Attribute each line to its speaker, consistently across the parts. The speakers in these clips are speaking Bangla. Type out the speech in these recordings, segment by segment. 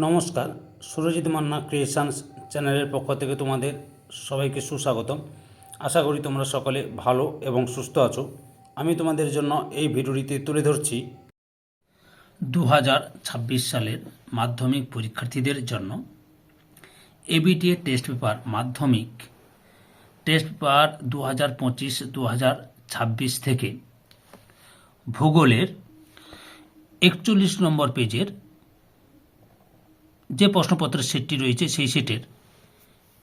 Speaker 1: নমস্কার, সুরজিৎ মান্না ক্রিয়েশনস চ্যানেলের পক্ষ থেকে তোমাদের সবাইকে সুস্বাগতম। আশা করি তোমরা সকলে ভালো এবং সুস্থ আছো। আমি তোমাদের জন্য এই ভিডিওটিতে তুলে ধরছি দু সালের মাধ্যমিক পরীক্ষার্থীদের জন্য এবিটিএ টেস্ট পেপার মাধ্যমিক। টেস্ট পেপার দু হাজার পঁচিশ দু হাজার ছাব্বিশ থেকে ভূগোলের একচল্লিশ নম্বর পেজের যে প্রশ্নপত্রের সেটটি রয়েছে সেই সেটের।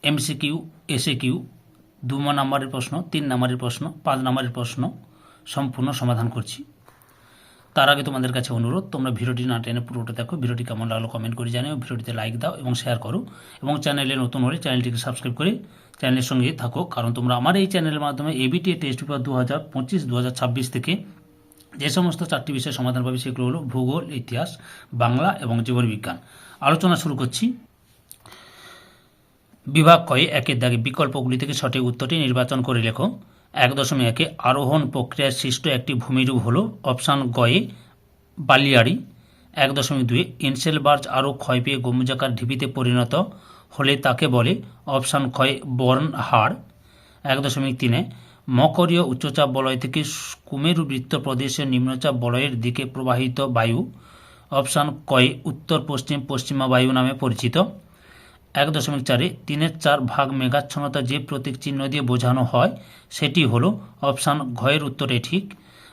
Speaker 1: এমসিকিউ এসএ কিউ দু নম্বরের প্রশ্ন, তিন নম্বরের প্রশ্ন, পাঁচ নম্বরের প্রশ্ন সম্পূর্ণ সমাধান করছি। তার আগে তোমাদের কাছে অনুরোধ, তোমরা ভিডিওটি না টেনে পুরোটা দেখো, ভিডিওটি কেমন লাগল কমেন্ট করে জানিও, ভিডিওটিতে লাইক দাও এবং শেয়ার করো এবং চ্যানেলে নতুন হলে চ্যানেলটিকে সাবস্ক্রাইব করে চ্যানেলের সঙ্গে থাকো, কারণ তোমরা আমার এই চ্যানেলের মাধ্যমে এবিটি টেস্ট পেপার দু হাজার পঁচিশ দু হাজার ছাব্বিশ থেকে যে সমস্ত চারটি বিষয়ের সমাধান পাবে সেগুলো হলো ভূগোল, ইতিহাস, বাংলা এবং জীবনবিজ্ঞান। আলোচনা শুরু করছি। বিভাগ কয়ে একের দাগে বিকল্পগুলি থেকে সঠিক উত্তরটি নির্বাচন করে লেখো। এক দশমিক একে আরোহণ প্রক্রিয়ায় সৃষ্ট একটি ভূমিরূপ হল অপশান গয়ে বালিয়াড়ি। এক দশমিক দুই ইনসেলবার্জ আরও ক্ষয় পেয়ে গম্বুজাকার ঢিপিতে পরিণত হলে তাকে বলে অপশান ক্ষয় বর্ন হাড় এক দশমিক তিনে মকরীয় উচ্চচাপ বলয় থেকে কুমেরু বৃত্ত প্রদেশের নিম্নচাপ বলয়ের দিকে প্রবাহিত বায়ু, অপশান কয়, উত্তর, পশ্চিম, পশ্চিমা বায়ু নামে পরিচিত। এক দশমিক চারে তিনের চার ভাগ মেঘাচ্ছন্নতা যে প্রতীক চিহ্ন দিয়ে বোঝানো হয়, সেটি হল অপশান ঘয়ের উত্তরে ঠিক।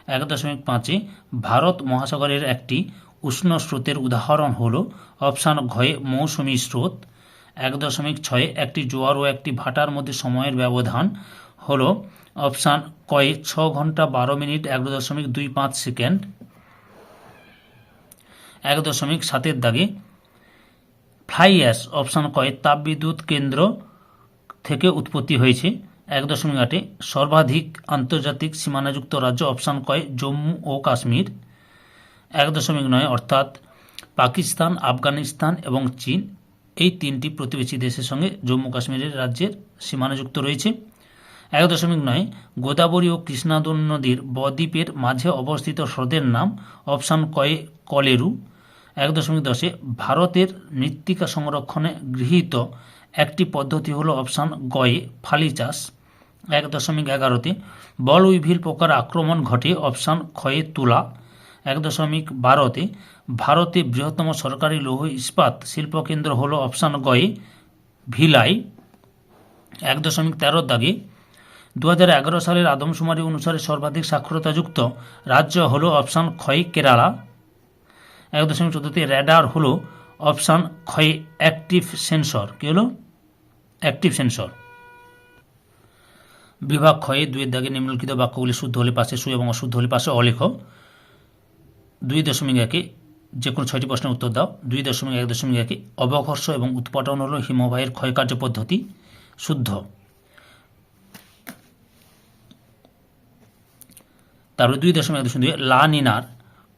Speaker 1: এক দশমিক পাঁচে ভারত মহাসাগরের একটি উষ্ণ স্রোতের উদাহরণ হল অপশান ঘয়ে মৌসুমী স্রোত। এক দশমিক ছয়ে একটি জোয়ার ও একটি ভাটার মধ্যে সময়ের ব্যবধান হলো অপশান কয়ে ছ ঘণ্টা বারো মিনিট, এক দশমিক দুই পাঁচ সেকেন্ড, এক দশমিক সাতের দাগে। ফ্লাই অ্যাশ অপশান কয়ে তাপবিদ্যুৎ কেন্দ্র থেকে উৎপত্তি হয়েছে, এক দশমিক আটে। সর্বাধিক আন্তর্জাতিক সীমানাযুক্ত রাজ্য অপশান কয়ে জম্মু ও কাশ্মীর, এক দশমিক নয়, অর্থাৎ পাকিস্তান, আফগানিস্তান এবং চীন। এই তিনটি প্রতিবেশী দেশের সঙ্গে জম্মু কাশ্মীরের রাজ্যের সীমানাযুক্ত রয়েছে। এক দশমিক নয়, গোদাবরী ও কৃষ্ণাদু নদীর বদ্বীপের মাঝে অবস্থিত হ্রদের নাম অপশান কয়ে কলেরু। এক দশমিক দশে ভারতের মৃত্তিকা সংরক্ষণে গৃহীত একটি পদ্ধতি হলো অপশান গয়ে ফালি চাষ। এক দশমিক এগারোতে বল উইভিল পোকার আক্রমণ ঘটে অপশান ক্ষয়ে তুলা। এক দশমিক বারোতে ভারতে বৃহত্তম সরকারি লৌহ ইস্পাত শিল্পকেন্দ্র হল অপশান গয়ে ভিলাই। এক দশমিক তেরোর দাগে দু সালের আদমশুমারি অনুসারে সর্বাধিক সাক্ষরতাযুক্ত রাজ্য হল অপশান ক্ষয় কেরালা। এক দশমিক চোদ্দোতে র্যাডার হলো অপশান ক্ষয় অ্যাক্টিভ সেন্সর। কী হলো? Active sensor. বিভাগ ক্ষয়ে দুয়ের দাগে নিম্নলিখিত বাক্যগুলি শুদ্ধ হলে পাশে সু এবং অশুদ্ধ হলে পাশে অলেখ। দুই দশমিক একে যে কোনো ছয়টি প্রশ্নের উত্তর দাও। দুই দশমিক এক দশমিক একে অবঘর্ষ এবং উৎপাটন হল হিমবাহের ক্ষয়কার্য পদ্ধতি শুদ্ধ। তারপরে দুই দশমিক দুই, লা নিনার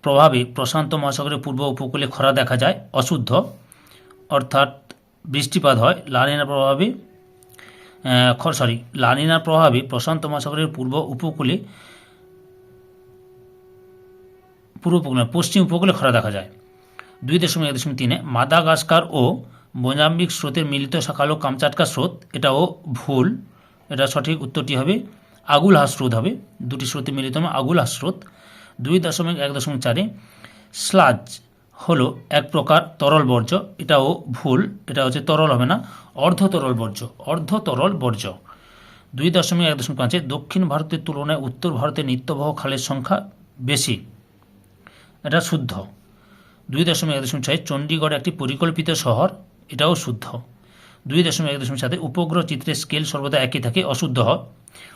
Speaker 1: প্রভাবে প্রশান্ত মহাসাগরের পূর্ব উপকূলে খরা দেখা যায়, অশুদ্ধ। অর্থাৎ বৃষ্টিপাত হয় লানিনার প্রভাবে সরি লানিনার প্রভাবে প্রশান্ত মহাসাগরের পূর্ব উপকূলে পূর্ব উপকূলে, পশ্চিম উপকূলে খরা দেখা যায়। দুই দশমিক এক দশমিক তিনে, মাদাগাস্কার ও মোজাম্বিক স্রোতের মিলিত শাখা হলো কামচাটকা স্রোত, এটাও ভুল। এটা সঠিক উত্তরটি হবে আগুল হাস্রোত হবে। দুটি স্রোতে মিলিত হবে আগুল হাস্রোত দুই দশমিক এক দশমিক চারে স্লাজ হলো এক প্রকার তরল বর্জ্য। এটাও ভুল, এটা হচ্ছে তরল হবে না অর্ধ তরল বর্জ্য অর্ধ তরল বর্জ্য। দুই দশমিক এক দশমিক পাঁচে দক্ষিণ ভারতের তুলনায় উত্তর ভারতের নিত্যবহ খালের সংখ্যা বেশি। এটা শুদ্ধ। দুই দশমিক এক দশমিক ছয় চণ্ডীগড় একটি পরিকল্পিত শহর, এটাও শুদ্ধ। দুই দশমিক এক দশমিক সাথে উপগ্রহ চিত্রের স্কেল সর্বদা একই থাকে, অশুদ্ধ হয়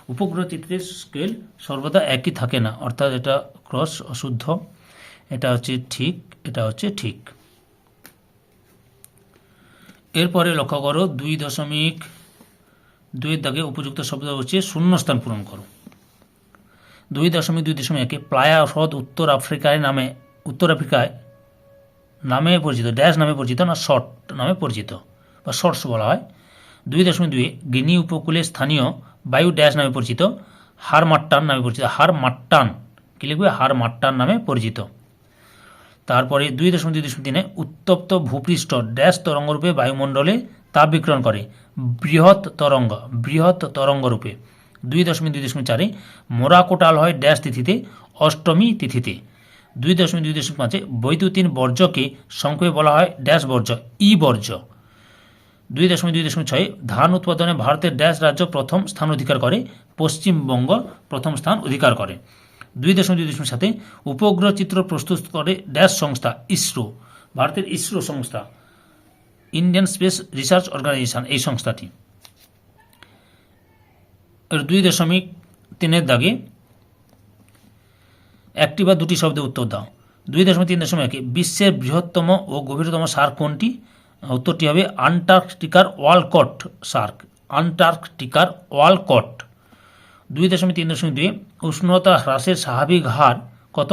Speaker 1: উপগ্রহ চিত্রের স্কেল সর্বদা একই থাকে না, অর্থাৎ এটা ক্রস অশুদ্ধ, এটা হচ্ছে ঠিক, এটা হচ্ছে ঠিক। এরপরে লক্ষ্য করো, দুই দশমিক দুইয়ের দাগে উপযুক্ত শব্দ হচ্ছে শূন্যস্থান পূরণ করো। দুই দশমিক দুই দশমিক একে প্লায়া হ্রদ উত্তর আফ্রিকায় নামে, উত্তর আফ্রিকায় নামে পরিচিত ড্যাশ নামে পরিচিত না শর্ট নামে পরিচিত। বা শর্টস বলা হয়। দুই দশমিক দুই, গিনি উপকূলে স্থানীয় বায়ু ড্যাশ নামে পরিচিত হার মাট্টান নামে পরিচিত হার মাট্টান কী লিখবে? হার মাট্টান নামে পরিচিত। তারপরে দুই দশমিক দুই দশমিক তিনে, উত্তপ্ত ভূপৃষ্ঠ ড্যাশ তরঙ্গরূপে বায়ুমণ্ডলে তাপ বিকিরণ করে, বৃহৎ তরঙ্গ, বৃহৎ তরঙ্গরূপে। দুই দশমিক দুই দশমিক চারে, মোরাকোটাল হয় ড্যাশ তিথিতে, অষ্টমী তিথিতে। দুই দশমিক দুই দশমিক পাঁচে, বৈদ্যুতিন বর্জ্যকে সংক্ষেপে বলা হয় ড্যাশ বর্জ্য, ই বর্জ্য। দুই দশমিক দুই দশমিক ছয়, ধান উৎপাদনে ভারতের ড্যাশ রাজ্য প্রথম স্থান অধিকার করে, পশ্চিমবঙ্গ প্রথম স্থান অধিকার করে। দুই দশমিক দুই দশমিক সাথে উপগ্রহ চিত্র প্রস্তুত করে ড্যাশ সংস্থা ইসরো, ভারতের ইসরো সংস্থা, ইন্ডিয়ান স্পেস রিসার্চ অর্গানাইজেশন, এই সংস্থাটি। এর দুই দশমিক তিনের দাগে একটি বা দুটি শব্দে উত্তর দাও। দুই দশমিক তিন দশমিক একে, বিশ্বের বৃহত্তম ও গভীরতম সার কোনটি? উত্তরটি হবে আন্টার্কটিকার ওয়ালকট সার্ক, আন্টার্কটিকার ওয়ালকট। দুই দশমিক তিন দশমিক দুই, উষ্ণতা হ্রাসের স্বাভাবিক হার কত?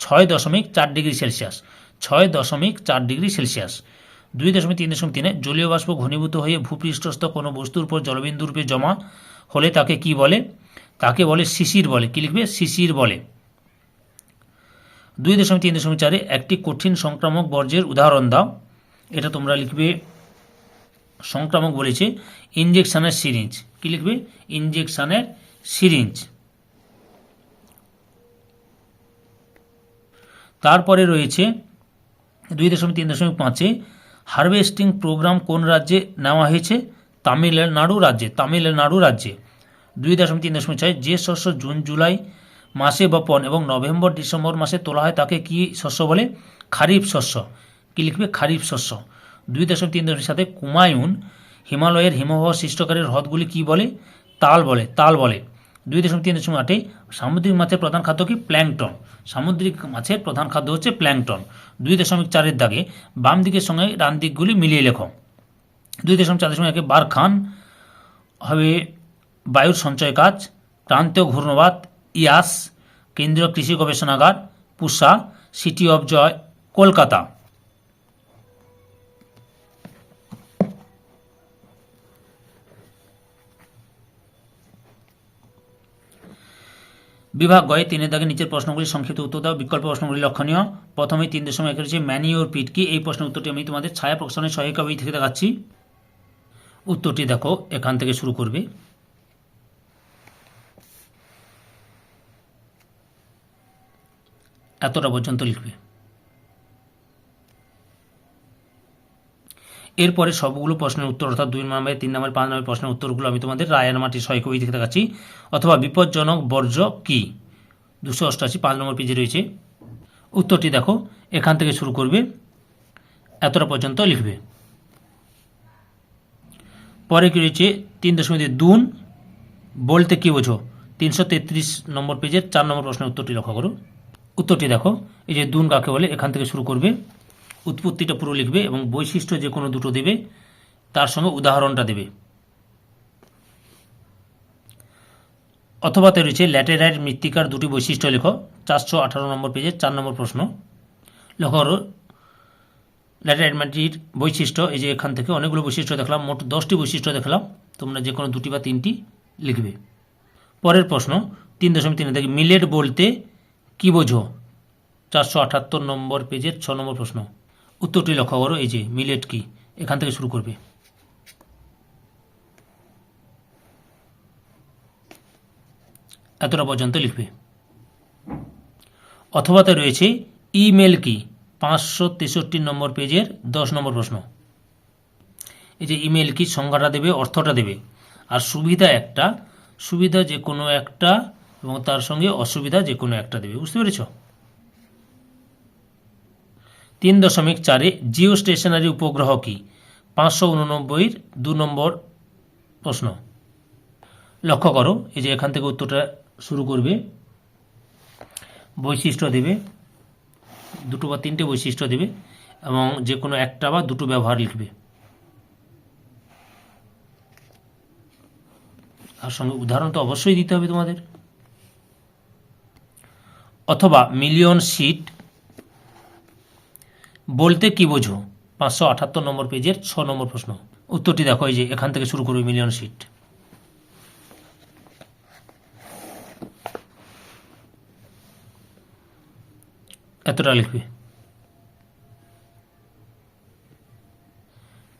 Speaker 1: ছয় দশমিক চার ডিগ্রি সেলসিয়াস। ছয় দশমিক চার ডিগ্রি সেলসিয়াস। দুই দশমিক তিন দশমিক তিনে জলীয় বাষ্প ঘনীভূত হয়ে ভূপৃষ্ঠস্থ কোনো বস্তুর উপর জলবিন্দু রূপে জমা হলে তাকে কি বলে? তাকে বলে শিশির বলে। কি লিখবে? শিশির বলে। দুই দশমিক তিন দশমিক চারে একটি কঠিন সংক্রামক বর্জ্যের উদাহরণ দাও। এটা তোমরা লিখবে সংক্রামক বলেছে ইঞ্জেকশনের সিরিঞ্জ কি লিখবে? ইঞ্জেকশনের সিরিঞ্জ তারপরে রয়েছে দুই দশমিক তিন দশমিক পাঁচে হারভেস্টিং প্রোগ্রাম কোন রাজ্যে নেওয়া হয়েছে? তামিলনাড়ু রাজ্যে তামিলনাড়ু রাজ্যে। দুই দশমিক তিন দশমিক ছয় যে শস্য জুন, জুলাই মাসে বপন এবং নভেম্বর, ডিসেম্বর মাসে তোলা হয়, তাকে কি শস্য বলে? খারিফ শস্য। কি লিখবে? খারিফ শস্য। দুই দশমিক তিন দশমিক সাথে কুমায়ুন হিমালয়ের হিমবাহ সৃষ্টকারীর হ্রদগুলি কি বলে? তাল বলে তাল বলে। দুই দশমিক তিন দশমিক আটে সামুদ্রিক মাছের প্রধান খাদ্য কি? প্ল্যাংটন। সামুদ্রিক মাছের প্রধান খাদ্য হচ্ছে প্ল্যাংটন। দুই দশমিক চারের দাগে বাম দিকের সঙ্গে ডান দিকগুলি মিলিয়ে লেখো। দুই দশমিক চার দশমিক একে বার খান হবে বায়ুর সঞ্চয় কাজ, ক্রান্তীয় ঘূর্ণবাদ ইয়াস, কেন্দ্রীয় কৃষি গবেষণাগার পুষা সিটি অফ জয়, কলকাতা। বিভাগ গয়ে তিনের দাগে নিচের প্রশ্নগুলি সংক্ষিপ্ত উত্তর দাও। বিকল্প প্রশ্নগুলি লক্ষণীয়। প্রথমে তিন দশমিক এক রয়েছে ম্যানিওর পিট কি? এই প্রশ্নের উত্তরটি আমি তোমাদের ছায়া প্রকাশনের সহায়িকা বই থেকে দেখাচ্ছি। উত্তরটি দেখো, এখান থেকে শুরু করবে। এতটা পর্যন্ত লিখবে। এরপরে সবগুলো প্রশ্নের উত্তর অর্থাৎ দুই নম্বর তিন নম্বর পাঁচ নম্বর প্রশ্নের উত্তরগুলো আমি তোমাদের রায়ের মাটির সহায়ক বই থেকে দেখাচ্ছি। অথবা বিপজ্জনক বর্জ্য কি? দুশো অষ্টআশি পাঁচ নম্বর পেজে রয়েছে। উত্তরটি দেখো, এখান থেকে শুরু করবে, এতটা পর্যন্ত লিখবে। পরে কি রয়েছে? তিন দশমিক দুন বলতে কি বোঝো? তিনশো তেত্রিশ নম্বর পেজের চার নম্বর প্রশ্নের উত্তরটি লক্ষ্য করো। উত্তরটি দেখো, এই যে দুন কাকে বলে, এখান থেকে শুরু করবে। উৎপত্তিটা পুরো লিখবে এবং বৈশিষ্ট্য যে কোনো দুটো দেবে, তার সঙ্গে উদাহরণটা দেবে। অথবা তে রয়েছে ল্যাটেরাইট মৃত্তিকার দুটি বৈশিষ্ট্য লেখো। চারশো আঠারো নম্বর পেজের চার নম্বর প্রশ্ন। করো ল্যাটেরাইট মাটির বৈশিষ্ট্য, এই যে এখান থেকে অনেকগুলো বৈশিষ্ট্য দেখলাম, মোট দশটি বৈশিষ্ট্য দেখলাম, তোমরা যে কোনো দুটি বা তিনটি লিখবে। পরের প্রশ্ন, তিন দশমিক তিনে থেকে মিলেট বলতে কি বোঝো? চারশো আটাত্তর নম্বর পেজের ছ নম্বর প্রশ্ন। উত্তরটি লক্ষ্য করো, এই যে মিলেট কি? এখান থেকে শুরু করবে। এতটা পর্যন্ত লিখবে। অথবাতে রয়েছে, ইমেল কি? পাঁচশো তেষট্টি নম্বর পেজের দশ নম্বর প্রশ্ন। এই যে ইমেল কি, সংজ্ঞাটা দেবে, অর্থটা দেবে। আর সুবিধা একটা, সুবিধা যে কোনো একটা এবং তার সঙ্গে অসুবিধা যে কোনো একটা দেবে। বুঝতে পেরেছ? তিন দশমিক চারে জিও স্টেশনারি উপগ্রহ কি? পাঁচশো উননব্বইয়ের দু নম্বর প্রশ্ন। লক্ষ্য করো, এই যে এখান থেকে উত্তরটা শুরু করবে। বৈশিষ্ট্য দেবে, দুটো বা তিনটে বৈশিষ্ট্য দেবে, এবং যে কোনো একটা বা দুটো ব্যবহার লিখবে। আর সঙ্গে উদাহরণ তো অবশ্যই দিতে হবে তোমাদের। অথবা মিলিয়ন সিট বলতে কি বোঝো? পাঁচশো আঠাত্তর নম্বর পেজের ছ নম্বর প্রশ্ন। উত্তরটি দেখো, এই যে এখান থেকে শুরু করবে মিলিয়ন সিট এতটা লিখবে।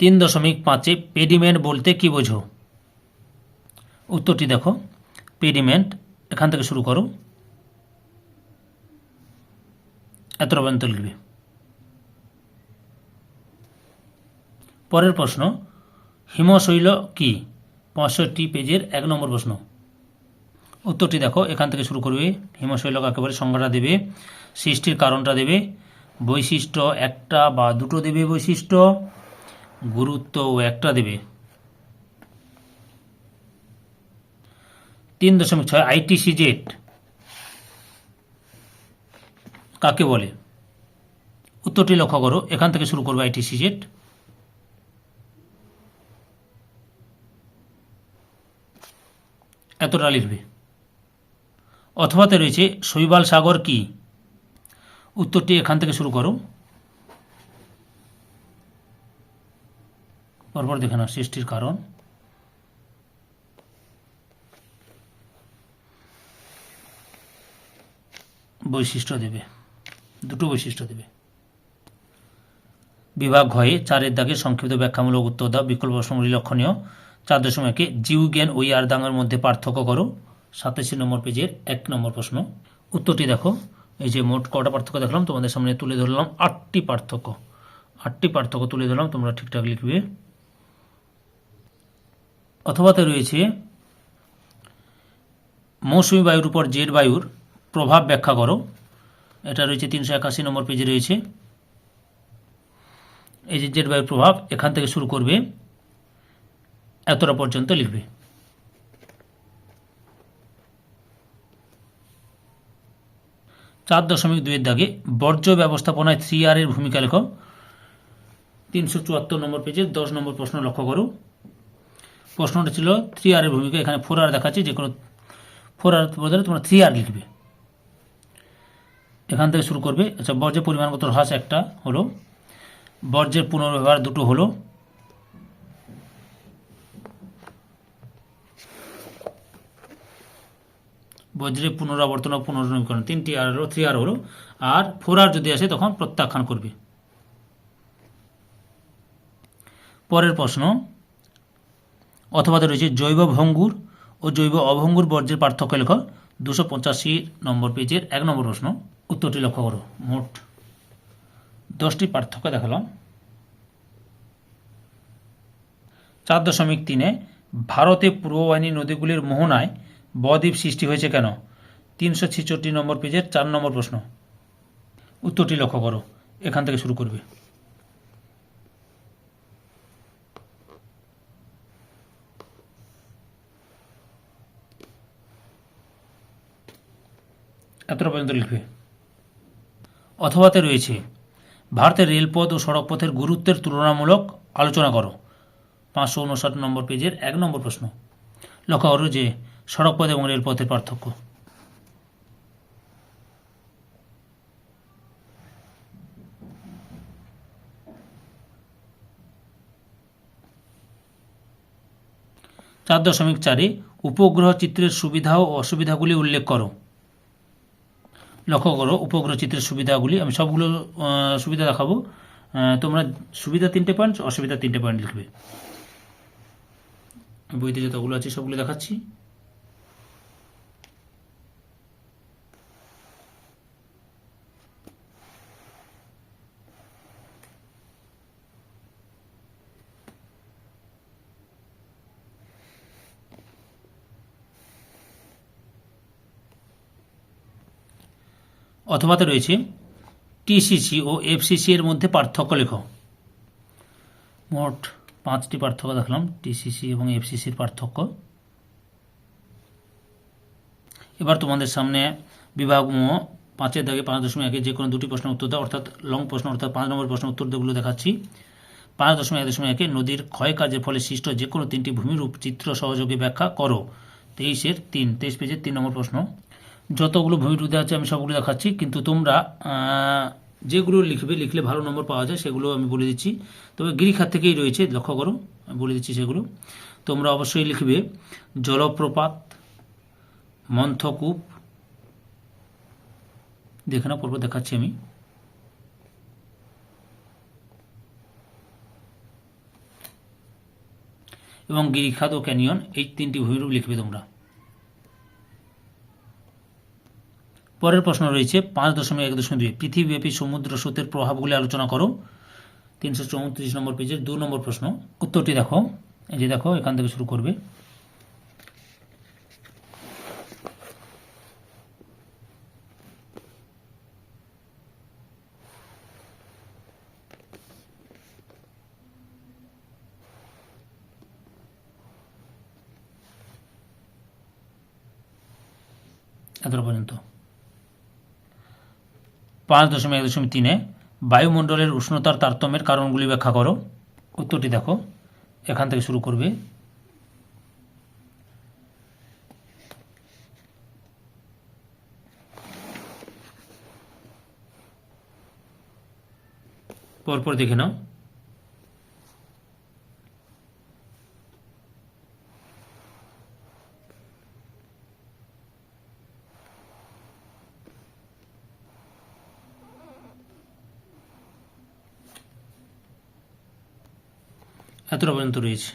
Speaker 1: তিন দশমিক পাঁচে পেডিমেন্ট বলতে কি বোঝো? উত্তরটি দেখো পেডিমেন্ট এখান থেকে শুরু করো। এতটা পর্যন্ত লিখবে। পরের প্রশ্ন, হিমশৈল কি? পঁয়ষট্টি পেজের এক নম্বর প্রশ্ন। উত্তরটি দেখো, এখান থেকে শুরু করবে, হিমশৈল কাকে বলে? সংজ্ঞাটা দেবে, সৃষ্টির কারণটা দেবে, বৈশিষ্ট্য একটা বা দুটো দেবে বৈশিষ্ট্য, গুরুত্ব ও একটা দেবে। তিন দশমিক ছয়, আইটিসি জেট কাকে বলে? উত্তরটি লক্ষ্য করো, এখান থেকে শুরু করবে আইটিসি জেট এতটা লিখবে অথবাতে রয়েছে, শৈবাল সাগর কি? উত্তরটি এখান থেকে শুরু করো। পরপর দেখে নাও সৃষ্টির কারণ। বৈশিষ্ট্য দেবে। দুটো বৈশিষ্ট্য দেবে। বিভাগ হয়ে চারের দাগে সংক্ষিপ্ত ব্যাখ্যামূলক উত্তর দাও। বিকল্প প্রশ্নগুলি লক্ষণীয়। চার দশমিকে জীব জ্ঞান ও ইয়ারদাঙ্গার মধ্যে পার্থক্য করো। সাতাশি নম্বর পেজের এক নম্বর প্রশ্ন। উত্তরটি দেখো। এই যে মোট কটা পার্থক্য দেখলাম, তোমাদের সামনে তুলে ধরলাম আটটি পার্থক্য। আটটি পার্থক্য তুলে ধরলাম, তোমরা ঠিকঠাক লিখবে। অথবাতে রয়েছে, মৌসুমী বায়ুর উপর জেট বায়ুর প্রভাব ব্যাখ্যা করো। এটা রয়েছে তিনশো একাশি নম্বর পেজে রয়েছে। এই যে জেট বায়ুর প্রভাব এখান থেকে শুরু করবে। এতটা পর্যন্ত লিখবে। চার দশমিক দুইয়ের দাগে বর্জ্য ব্যবস্থাপনায় থ্রি আর এর ভূমিকা লেখো। তিনশো চুয়াত্তর নম্বর পেজে দশ নম্বর প্রশ্ন লক্ষ্য করো। প্রশ্নটা ছিল থ্রি আর এর ভূমিকা, এখানে ফোর আর দেখাচ্ছে, যে কোনো ফোর আর বদলে তোমরা থ্রি আর লিখবে। এখান থেকে শুরু করবে। আচ্ছা বর্জ্যের পরিমাণগত হ্রাস একটা হলো। বর্জ্যের পুনর্ব্যবহার দুটো হলো। বজ্রের পুনরাবর্তন পুনর্নবীকরণ। তিনটি আর থ্রি আর হলো। আর ফোর আর যদি আসে, তখন প্রত্যাখ্যান করবে। পরের প্রশ্ন, অথবাতে রয়েছে জৈব ভঙ্গুর ও জৈব অভঙ্গুর বর্জ্যের পার্থক্য লেখ। দুশো পঁচাশি নম্বর পেজের এক নম্বর প্রশ্ন, উত্তরটি লক্ষ্য করো। মোট দশটি পার্থক্য দেখালাম। চার দশমিক তিনে, ভারতে পূর্ববাহিনী নদীগুলির মোহনায় বদ্বীপ সৃষ্টি হয়েছে কেন? তিনশো ছেষট্টি নম্বর পেজের চার নম্বর প্রশ্ন। উত্তরটি লক্ষ্য করো। এখান থেকে শুরু করবে। এতটা পর্যন্ত লিখবে। অথবাতে রয়েছে, ভারতের রেলপথ ও সড়কপথের গুরুত্বের তুলনামূলক আলোচনা করো। পাঁচশো উনষাট নম্বর পেজের এক নম্বর প্রশ্ন। লক্ষ্য করো যে সড়কপথ এবং রেলপথের পার্থক্য। চার দশমিক চারে, উপগ্রহ চিত্রের সুবিধা ও অসুবিধাগুলি উল্লেখ করো। লক্ষ্য করো, উপগ্রহ চিত্রের সুবিধাগুলি, আমি সবগুলো সুবিধা দেখাবো। তোমরা সুবিধা তিনটে পয়েন্ট, অসুবিধা তিনটে পয়েন্ট লিখবে। বইতে যতগুলো আছে সবগুলো দেখাচ্ছি। অথবাতে রয়েছে টিসিসি ও এফসিসি এর মধ্যে পার্থক্য লেখো। মোট পাঁচটি পার্থক্য দেখলাম টিসিসি এবং এফসিসির পার্থক্য। এবার তোমাদের সামনে বিভাগ পাঁচের দাগে পাঁচ দশমিক একে যে কোনো দুটি প্রশ্নের উত্তর দাও, অর্থাৎ লং প্রশ্ন, অর্থাৎ পাঁচ নম্বর প্রশ্ন উত্তরগুলো দেখাচ্ছি। পাঁচ দশমিক এক দশমিক একে নদীর ক্ষয় কাজের ফলে সৃষ্ট যে কোনো তিনটি ভূমিরূপ চিত্র সহযোগে ব্যাখ্যা করো। তেইশের তিন, তেইশ পেজের তিন নম্বর প্রশ্ন। যতগুলো ভূমিরূপ দেওয়া আছে আমি সবগুলো দেখাচ্ছি, কিন্তু তোমরা যেগুলো লিখবে, লিখলে ভালো নম্বর পাওয়া যায়, সেগুলো আমি বলে দিচ্ছি। তবে গিরিখাত থেকেই রয়েছে, লক্ষ্য করো, আমি বলে দিচ্ছি সেগুলো। তোমরা অবশ্যই লিখবে, জলপ্রপাত, মন্থকূপ, দেখে না পর্ব দেখাচ্ছি আমি। এবং গিরিখাত ও ক্যানিয়ন, এই তিনটি ভূমিরূপ লিখবে তোমরা। পরের প্রশ্ন রয়েছে, পাঁচ দশমিক এক দশমিক দুই, পৃথিবীব্যাপী সমুদ্র স্রোতের প্রভাবগুলি আলোচনা করো। তিনশো চৌত্রিশ নম্বর পেজের দু নম্বর প্রশ্ন। উত্তরটি দেখো, এই যে দেখো, এখান থেকে শুরু করবে। এতটা পর্যন্ত। পাঁচ দশমিক এক দশমিক তিনে বায়ুমণ্ডলের উষ্ণতার তারতম্যের কারণগুলি ব্যাখ্যা করো। উত্তরটি দেখো। এখান থেকে শুরু করবে। পরপর দেখে নাও। এতটা পর্যন্ত রয়েছে।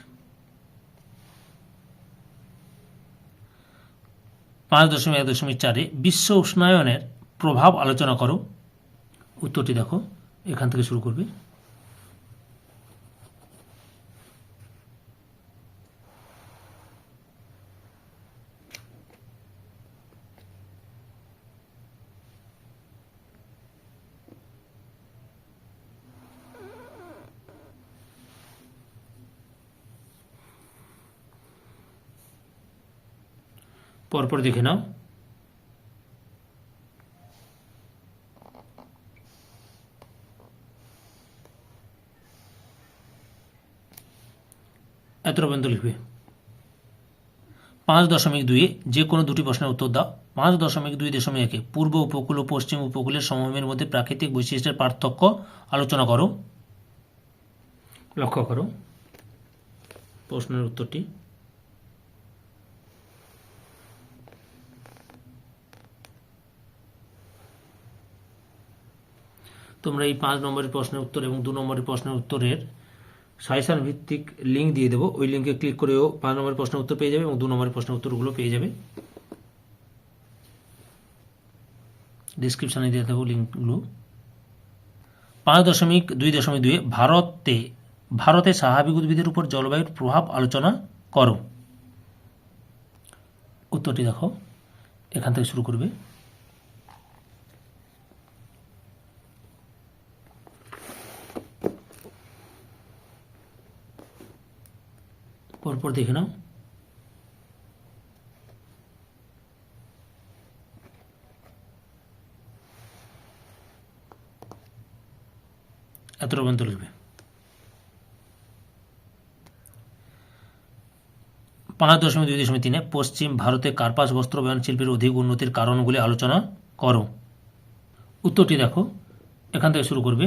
Speaker 1: পাঁচ দশমিক এক দশমিক চারে বিশ্ব উষ্ণায়নের প্রভাব আলোচনা করো। উত্তরটি দেখো, এখান থেকে শুরু করবে। পরপর দেখে নাও। এতটা পর্যন্ত লিখবে। পাঁচ দশমিক দুইয়ে যে কোনো দুটি প্রশ্নের উত্তর দাও। পাঁচ দশমিক দুই দশমিক একে পূর্ব উপকূল ও পশ্চিম উপকূলের সমভূমির মধ্যে প্রাকৃতিক বৈশিষ্ট্যের পার্থক্য আলোচনা করো। লক্ষ্য করো। প্রশ্নের উত্তরটি তোমরা এই পাঁচ নম্বরের প্রশ্নের উত্তর এবং দু নম্বরের প্রশ্নের উত্তরের সাজেশন ভিত্তিক লিঙ্ক দিয়ে দেবো। ওই লিঙ্কে ক্লিক করেও পাঁচ নম্বরের প্রশ্নের উত্তর পেয়ে যাবে এবং দু নম্বরের প্রশ্নের উত্তরগুলো পেয়ে যাবে। ডিসক্রিপশানে দিয়ে দেবো লিঙ্কগুলো পাঁচ দশমিক দুই দশমিক দুয়ে ভারতে ভারতে স্বাভাবিক উদ্ভিদের উপর জলবায়ুর প্রভাব আলোচনা করো। উত্তরটি দেখো। এখান থেকে শুরু করবে। পরপর দেখে নাও। এতটা পর্যন্ত লিখবে। পাঁচ দশমিক দুই দশমিক তিনে পশ্চিম ভারতে কার্পাস বস্ত্র বয়ন শিল্পের অধিক উন্নতির কারণগুলি আলোচনা করো। উত্তরটি দেখো। এখান থেকে শুরু করবে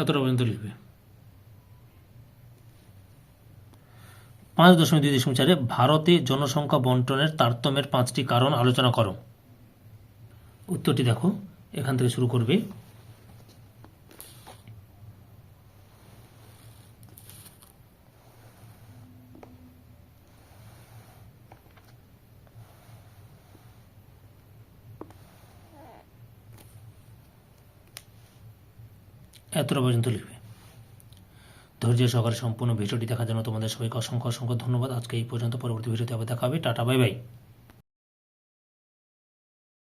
Speaker 1: এতটা পর্যন্ত লিখবে পাঁচ দশমিক দুই দশমিক চারে ভারতে জনসংখ্যা বন্টনের তারতম্যের পাঁচটি কারণ আলোচনা করো। উত্তরটি দেখো, এখান থেকে শুরু করবে। এতটা পর্যন্ত লিখবে। ধৈর্য সহকারে সম্পূর্ণ ভিডিওটি দেখার জন্য তোমাদের সবাইকে অসংখ্য অসংখ্য ধন্যবাদ। আজকে এই পর্যন্ত পরবর্তী ভিডিওতে আবার দেখা হবে। Tata, bye bye.